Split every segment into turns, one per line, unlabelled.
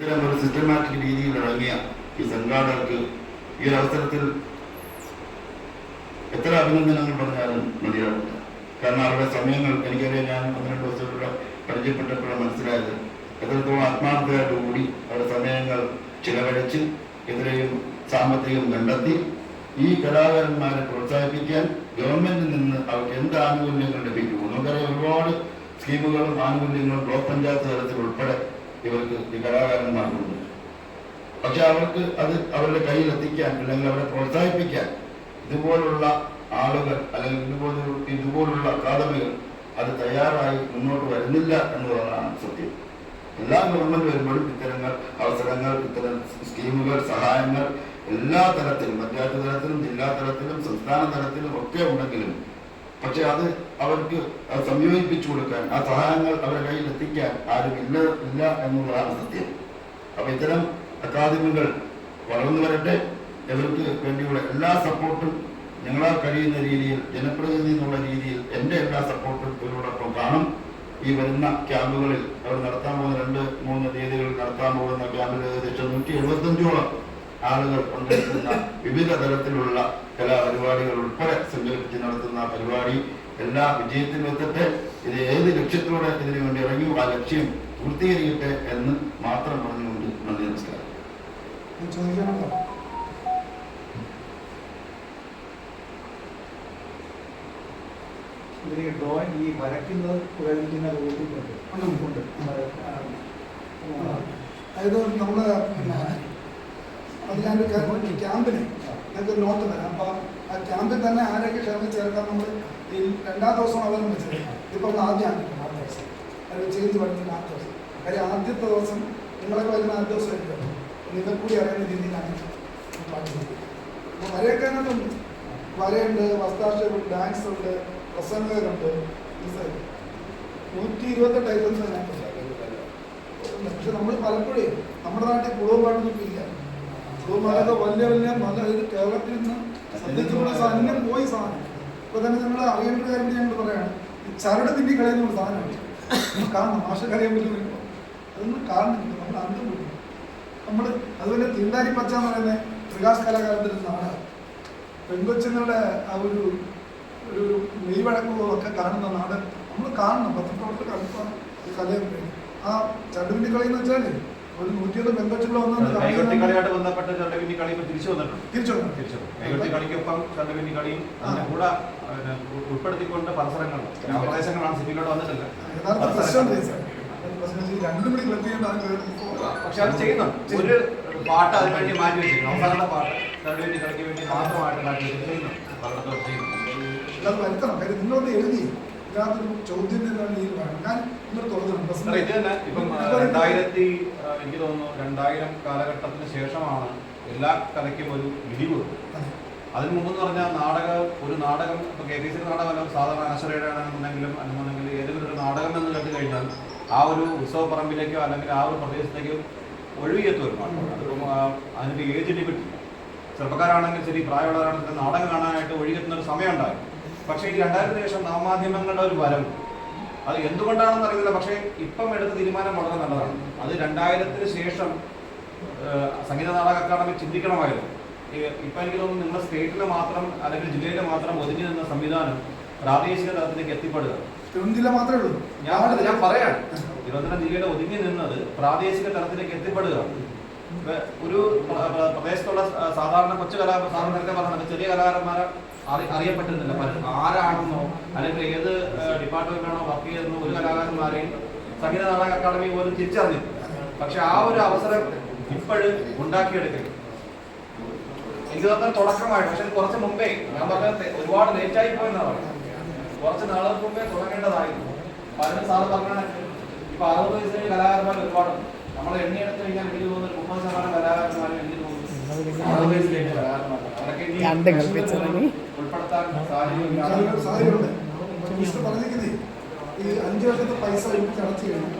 ഒരു സിസ്റ്റമാറ്റിക് രീതിയിൽ ഇറങ്ങിയ ഈ സംഘാടകർക്ക് ഈ ഒരു അവസരത്തിൽ എത്ര അഭിനന്ദനങ്ങൾ പറഞ്ഞാലും മതിയാവില്ല. കാരണം അവരുടെ സമയങ്ങൾ എനിക്കറിയാം ഞാൻ പന്ത്രണ്ട് ദിവസത്തിലൂടെ പരിചയപ്പെട്ടപ്പോഴാണ് മനസ്സിലായത്. എത്രത്തോളം ആത്മാർത്ഥതയോട് കൂടി അവരുടെ സമയങ്ങൾ ചിലവഴിച്ച് ഇത്രയും സാമ്പത്തികം കണ്ടെത്തി ഈ കലാകാരന്മാരെ പ്രോത്സാഹിപ്പിക്കാൻ ഗവൺമെന്റിൽ നിന്ന് അവർക്ക് എന്ത് ആനുകൂല്യങ്ങൾ ലഭിക്കുമോ? നമുക്കറിയാം ഒരുപാട് സ്കീമുകളും ആനുകൂല്യങ്ങളും ബ്ലോക്ക് പഞ്ചായത്ത് തലത്തിൽ ഉൾപ്പെടെ ഇവർക്ക് ഈ പക്ഷെ അവർക്ക് അത് അവരുടെ കയ്യിൽ എത്തിക്കാൻ അല്ലെങ്കിൽ അവരെ പ്രോത്സാഹിപ്പിക്കാൻ ഇതുപോലുള്ള ആളുകൾ അല്ലെങ്കിൽ ഇതുപോലെ ഇതുപോലുള്ള അക്കാദമികൾ അത് തയ്യാറായി മുന്നോട്ട് വരുന്നില്ല എന്നുള്ളതാണ് സത്യം. എല്ലാ ഗവൺമെന്റ് വരുമ്പോഴും ഇത്തരങ്ങൾ അവസരങ്ങൾ ഇത്തരം സ്കീമുകൾ സഹായങ്ങൾ എല്ലാ തരത്തിലും പഞ്ചായത്ത് തലത്തിലും ജില്ലാ തലത്തിലും സംസ്ഥാന തലത്തിലും ഒക്കെ ഉണ്ടെങ്കിലും പക്ഷെ അത് അവർക്ക് സംയോജിപ്പിച്ചു കൊടുക്കാൻ ആ സഹായങ്ങൾ അവരുടെ കയ്യിൽ എത്തിക്കാൻ ആരും ഇല്ല ഇല്ല എന്നുള്ളതാണ് സത്യം. അപ്പൊ ഇത്തരം അക്കാദമികൾ വളർന്നു വരട്ടെ. ഇവർക്ക് വേണ്ടിയുള്ള എല്ലാ സപ്പോർട്ടും ഞങ്ങളാൽ കഴിയുന്ന രീതിയിൽ ജനപ്രതിനിധി എന്നുള്ള രീതിയിൽ എന്റെ എല്ലാ സപ്പോർട്ടും ഇവരോടൊപ്പം കാണും. ഈ വരുന്ന ക്യാമ്പുകളിൽ അവർ നടത്താൻ പോകുന്ന രണ്ട് മൂന്ന് തീയതികളിൽ നടത്താൻ പോകുന്ന ക്യാമ്പിൽ ഏകദേശം നൂറ്റി എഴുപത്തഞ്ചോളം ആളുകൾ പങ്കെടുക്കുന്ന വിവിധ തരത്തിലുള്ള കലാപരിപാടികൾ ഉൾപ്പെടെ സംഘടിപ്പിച്ച് നടത്തുന്ന പരിപാടി എല്ലാ വിജയത്തിനും എത്തട്ടെ. ഇത് ഏത് ലക്ഷ്യത്തോടെ ഇതിനു വേണ്ടി ഇറങ്ങിയോ ആ ലക്ഷ്യം പൂർത്തീകരിക്കട്ടെ എന്ന് മാത്രം പറഞ്ഞുകൊണ്ട് നന്ദി നമസ്കാരം.
ഡ്രോയിങ് ഈ വരയ്ക്കുന്നത് ഉണ്ട്
അതായത് നമ്മൾ പിന്നെ അത് ഞാനൊരു കാര്യം ക്യാമ്പിന് നിങ്ങൾക്ക് നോട്ട് തരാം. അപ്പോൾ ആ ക്യാമ്പിൽ തന്നെ ആരൊക്കെ ക്ഷേമം ചേർക്കാൻ നമ്മൾ ഈ രണ്ടാം ദിവസം അവരും വെച്ചത്. ഇപ്പം നമ്മൾ ആദ്യമാണ് ആദ്യ ദിവസം. അത് ചേഞ്ച് പഠിക്കുന്ന ആദ്യ ദിവസം. കാര്യം ആദ്യത്തെ ദിവസം നിങ്ങളൊക്കെ വരുന്ന ആദ്യ ദിവസം ആയിരിക്കും നിങ്ങൾ കൂടി അറിയുന്ന രീതിയിലാണ് പാടുന്നത് അപ്പോൾ വരയൊക്കെ അതിനകത്തുണ്ട് വരയുണ്ട് വസ്താക്ഷരമുണ്ട് ഡാൻസ് ഉണ്ട് പ്രസംഗകരുണ്ട് നൂറ്റി ഇരുപത്തെട്ട് ഐറ്റംസ് അതിനകത്തുണ്ട് പക്ഷെ നമ്മൾ പലപ്പോഴും നമ്മുടെ നാട്ടിൽ കുളവും പാട്ടൊന്നും ഇല്ല. പാട്ടൊക്കെ വലിയ വലിയ നല്ല ഇത് കേരളത്തിൽ നിന്ന് ശ്രദ്ധിച്ചുള്ള സാധനം പോയി സാധനം. ഇപ്പൊ തന്നെ നിങ്ങൾ അറിയേണ്ട കാര്യം ഞങ്ങൾ പറയാണ് ചരട് തിന്നി കളയുന്ന ഒരു സാധനമാണ് കാണണം മാഷക്ക് അറിയാൻ പറ്റും അതൊന്നും കാണുന്നില്ല നമ്മൾ അന്തം നമ്മൾ അതുപോലെ തീണ്ടാരി പച്ച എന്ന് പറയുന്ന പ്രകാശ് കലാകാരന്റെ ഒരു നാടകം പെൺകൊച്ചുങ്ങളുടെ ആ ഒരു ഒരു മെയ്വഴക്കവും ഒക്കെ കാണുന്ന നാടകം നമ്മൾ കാണണം പത്രപ്രവർത്തകർ അടുത്താണ് ഈ കലയൊക്കെ ആ ചടുവിന്റെ കളി എന്ന് വെച്ചാൽ ഒരു നൂറ്റിയൊന്ന്
കൈകൊട്ടി
വന്നു
കളിയായിട്ട് ബന്ധപ്പെട്ട് ചണ്ടപിന്നി കളി തിരിച്ചു വന്നിട്ടുണ്ട്.
തിരിച്ചു.
തിരിച്ചു. കൈകൊട്ടി കളിക്കൊപ്പം ചണ്ടപിന്നി കളിയും കൂടെ ഉൾപ്പെടുത്തിക്കൊണ്ട് പരിസരങ്ങൾ ഗ്രാമപ്രദേശങ്ങളാണ് സിറ്റിയിലോട്ട് വന്നിട്ടില്ല
രണ്ടും കൂടി ക്ലബ് ചെയ്യുമ്പോൾ
പക്ഷെ അത് ചെയ്യുന്നുണ്ട് ഒരു പാട്ട് അതിന് വേണ്ടി മാറ്റി വെച്ചിരുന്നു അവസാനത്തെ പാട്ട് ചണ്ടപിന്നി കളിക്ക് വേണ്ടി മാത്രമായിട്ട് മാറ്റി വെച്ചിരുന്നു ചെയ്യുന്നുണ്ട് പലയിടത്തും ചെയ്യുന്നുണ്ട്
അത് വരുത്തണം. കാര്യം നിങ്ങളൊന്ന് എഴുതി. ഇതിനകത്തൊരു ചോദ്യം എന്നുള്ള രീതിയിൽ വേണം ഞാൻ ഇന്നൊരു തുറന്നിട്ടുണ്ട്
ഇത് തന്നെ ഇപ്പം രണ്ടായിരത്തി എനിക്ക് തോന്നുന്നു രണ്ടായിരം കാലഘട്ടത്തിന് ശേഷമാണ് എല്ലാ കലയ്ക്കും ഒരു ഇടിവ് അതിന് മുമ്പ് എന്ന് പറഞ്ഞാൽ നാടക ഒരു നാടകം ഇപ്പൊ കെ പി സി നാടകമല്ല സാധാരണ അനശ്വരയുടെ ആണെന്നുണ്ടെങ്കിലും അല്ലെന്നുണ്ടെങ്കിൽ ഏതെങ്കിലും ഒരു നാടകം എന്ന് കണ്ടു കഴിഞ്ഞാൽ ആ ഒരു ഉത്സവ പറമ്പിലേക്കോ അല്ലെങ്കിൽ ആ ഒരു പ്രദേശത്തേക്കോ ഒഴുകിയെത്തും ഒരു അതിപ്പം ആ, അതിനൊരു ഏജ് ലിമിറ്റ്. ചെറുപ്പക്കാരാണെങ്കിൽ ശരി പ്രായമുള്ളവരാണെങ്കിൽ നാടകം കാണാനായിട്ട് ഒഴുകിയെത്തുന്ന ഒരു സമയം ഉണ്ടായി പക്ഷേ ഈ രണ്ടായിരത്തിന് ശേഷം നവമാധ്യമങ്ങളുടെ ഒരു വരം അത് എന്തുകൊണ്ടാണെന്ന് അറിയില്ല പക്ഷേ ഇപ്പം എടുത്ത തീരുമാനം വളരെ നല്ലതാണ്. അത് രണ്ടായിരത്തിന് ശേഷം സംഗീത നാടക അക്കാദമി ചിന്തിക്കണമായിരുന്നു. ഇപ്പം എനിക്ക് തോന്നുന്നു നിങ്ങളുടെ സ്റ്റേറ്റിൽ മാത്രം അല്ലെങ്കിൽ ജില്ലയിൽ മാത്രം ഒതുങ്ങി നിന്ന സംവിധാനം പ്രാദേശിക തലത്തിലേക്ക് എത്തിപ്പെടുക.
തിരുവനന്തപുരം മാത്രമേ ഉള്ളൂ.
ഞാൻ ഞാൻ പറയാം. തിരുവനന്തപുരം ജില്ലയുടെ ഒതുങ്ങി നിന്നത് പ്രാദേശിക തലത്തിലേക്ക് എത്തിപ്പെടുക. ഒരു പ്ര- പ്ര- പ്രദേശത്തുള്ള സാധാരണ കൊച്ചു കലാ സാധാരണ നേരത്തെ പറഞ്ഞത് ചെറിയ കലാകാരന്മാരെ അറിയപ്പെട്ടിരുന്നില്ല. പല- ആരാണെന്നോ അല്ലെങ്കിൽ ഏത് ഡിപ്പാർട്ട്മെന്റാണോ വർക്ക് ചെയ്തെന്നോ ഒരു കലാകാരന്മാരെയും സംഗീത നാടക അക്കാദമി പോലും തിരിച്ചറിഞ്ഞു പക്ഷെ ആ ഒരു അവസരം ഇപ്പോഴും ഉണ്ടാക്കിയെടുക്കുന്നു. എനിക്ക് തന്നെ തുടക്കമായിട്ട് പക്ഷെ കുറച്ച് മുമ്പേ ഞാൻ പറഞ്ഞത് ഒരുപാട് ലേറ്റായി പോയെന്നാണ് കുറച്ച് നാളുകൾക്ക് മുമ്പേ തുടങ്ങേണ്ടതായിരുന്നു. പലരും സാറ് പറഞ്ഞാണ് ഇപ്പൊ അറുപത് വയസ്സിന് കലാകാരന്മാർ ഒരുപാടുണ്ട്. നമ്മൾ എണ്ണി എടുത്തു കഴിഞ്ഞാൽ എനിക്ക് തോന്നുന്നു മുപ്പത് ശതമാനം കലാകാരന്മാരും എനിക്ക് തോന്നുന്നു. അറുപത് വയസ്സിലേക്ക് കലാകാരന്മാർ അവരൊക്കെ. ഉൾപ്പെടുത്താൻ
സാഹചര്യം-
സാഹചര്യം
സാഹചര്യമുണ്ട് അപ്പോൾ പറഞ്ഞിരിക്കുന്നത് ഈ അഞ്ച് വർഷത്തെ പൈസ ഒരുമിച്ച് അടച്ചു
പറയുന്നത്.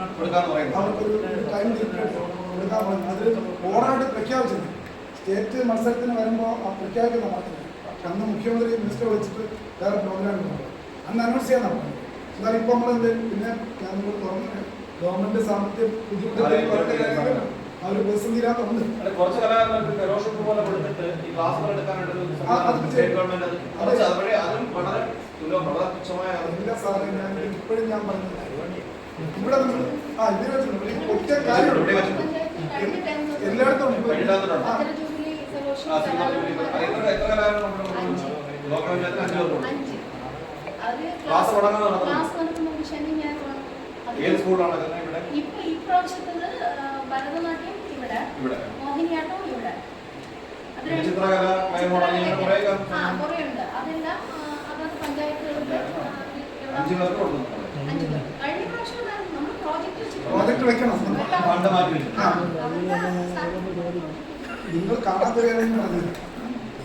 അവർക്കൊരു ടൈം കൊടുക്കാൻ പറഞ്ഞു. അത് ഓർഡറായിട്ട് പ്രഖ്യാപിച്ചത് സ്റ്റേറ്റ് മത്സരത്തിന് വരുമ്പോൾ ആ പ്രഖ്യാപിക്കുന്ന പക്ഷെ അന്ന് മുഖ്യമന്ത്രി മിനിസ്റ്റർ വിളിച്ചിട്ട് വേറെ പ്രോഗ്രാം അന്ന് അനൗൺസ് ചെയ്യാൻ പറഞ്ഞു എന്നാലും ഇപ്പോൾ നമ്മളെന്ത് പിന്നെ ഞാൻ തുറന്നു ഗവൺമെന്റ് സാമ്പത്തിക ബുദ്ധിമുട്ട് അവർ ഇതിനകത്തുണ്ട്
അല്ല, കുറച്ച് കലാകാരന്മാർക്ക് ഫെലോഷിപ്പ് പോലെ കൊടുത്തിട്ട് ഈ ക്ലാസ്സുകൾ എടുക്കാനായിട്ട് ഒരു
ആ, സാറേ ഞാൻ ഇപ്പോഴും ഞാൻ പറഞ്ഞില്ല. ഇവിടെ നമ്മൾ ആ വെച്ചിട്ടുണ്ട്. ഒറ്റ. എല്ലായിടത്തും
ക്ലാസ്
ക്ലാസ്
ഏത് സ്കൂളിലാണ്?
ഇപ്പൊ ഈ പ്രാവശ്യത്തത് ആ, ഭരതനാട്യം ഇവിടെ മോഹിനിയാട്ടം ഇവിടെ. കുറേയുണ്ട് അതെല്ലാം അതത് പഞ്ചായത്തുകളിൽ. കഴിഞ്ഞ പ്രാവശ്യം നമ്മൾ പ്രോജക്റ്റ്
പ്രോജക്റ്റ് വെക്കണം. നിങ്ങൾ കാണാത്ത കാര്യം പറഞ്ഞത്